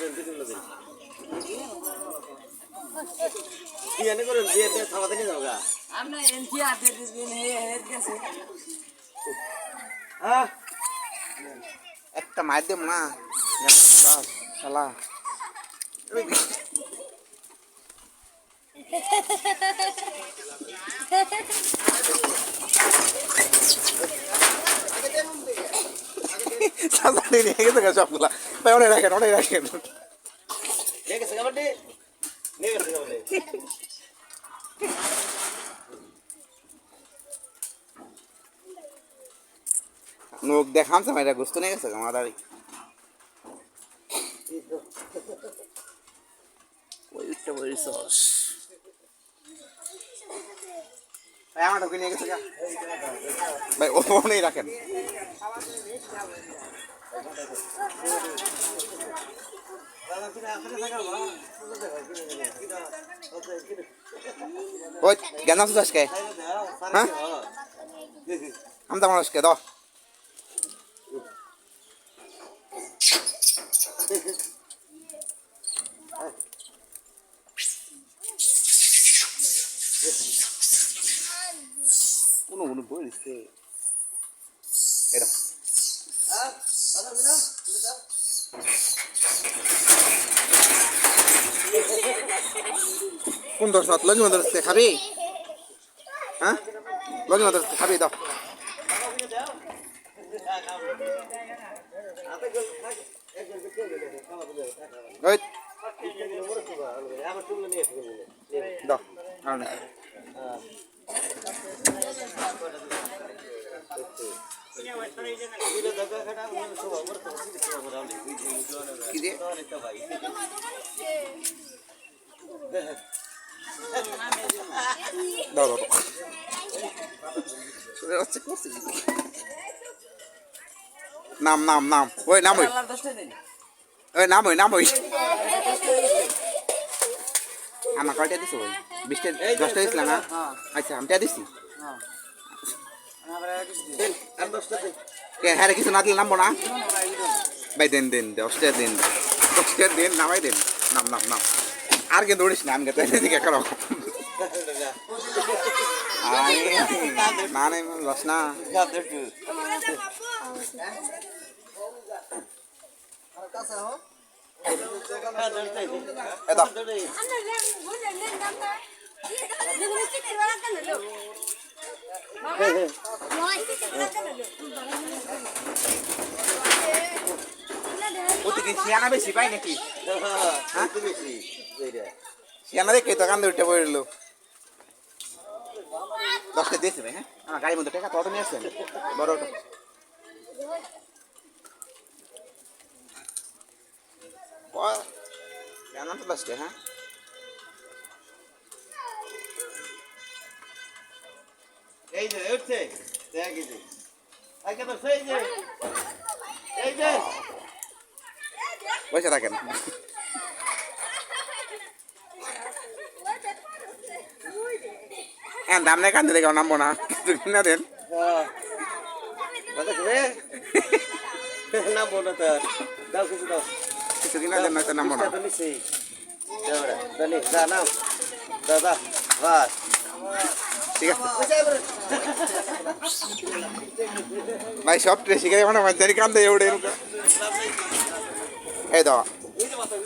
দেন দিদিগুলো দেন বিয়ানি করেন বিয়েতে খাওয়া একটা দেব না শালা। সবগুলা। রাখেন অনেক রাখেন নোক দেখাম সে মাইরা গোস্ত নিয়ে গেছে আমার দাঁড়ি ওই উঠতে বই সস ভাই আমার ঢুকে নিয়ে গেছে গা ভাই ও নেই রাখেন। ওই জ্ঞান আছে আজকে? হ্যাঁ? আমি তো আমার আজকে দাও বই দিচ্ছে কোন দশ লগি মাদ্রাস খাবি হ্যাঁ লগি মাদ্রাস খাবি দাও দাও আর নাম নাম নাম। ওই নাম ওই। ওই, নাম ওই নাম ওই। আমার কয়টা দিছো? ওই বিশটা, দশটা দিছিলাম না হ্যাঁ? আচ্ছা আমি টা দিছি। হ্যাঁ কিছু না দিলে নামবো না? ভাই, দেন দেন দশটা দেন। দশটা দেন নামাই দেন। নাম নাম নাম। আর কে দৌড়িস না, আমি দিকে করো না না দশ না। এ দাও। ওতে কি শিয়ানা বেশি পাই নাকি? শিয়ানা দেখে তো কান্দে উঠে পড়ে এলো। দশটা দিয়েছে ভাই হ্যাঁ? আমার গাড়ির মধ্যে টাকা, তত নিয়ে আসছেন? বড় জানান তো দশটা হ্যাঁ? এই যে উঠছে দেখ এই যে। আগে তো সেই যে এই যে। বসে থাকেন। হ্যাঁ দাম নেই কান্দে দেখে নামবো না। কিছু কিনা দেন। হ্যাঁ। কবে না তো। দাও কিছু দাও। কিছু কিনা দেন নামবো না। তো যা নাও দাদা বাস ঠিক আছে। ভাই সব ট্রেসি কান্দে এউড়ে এরকম। এই দাও। এই যে মাথা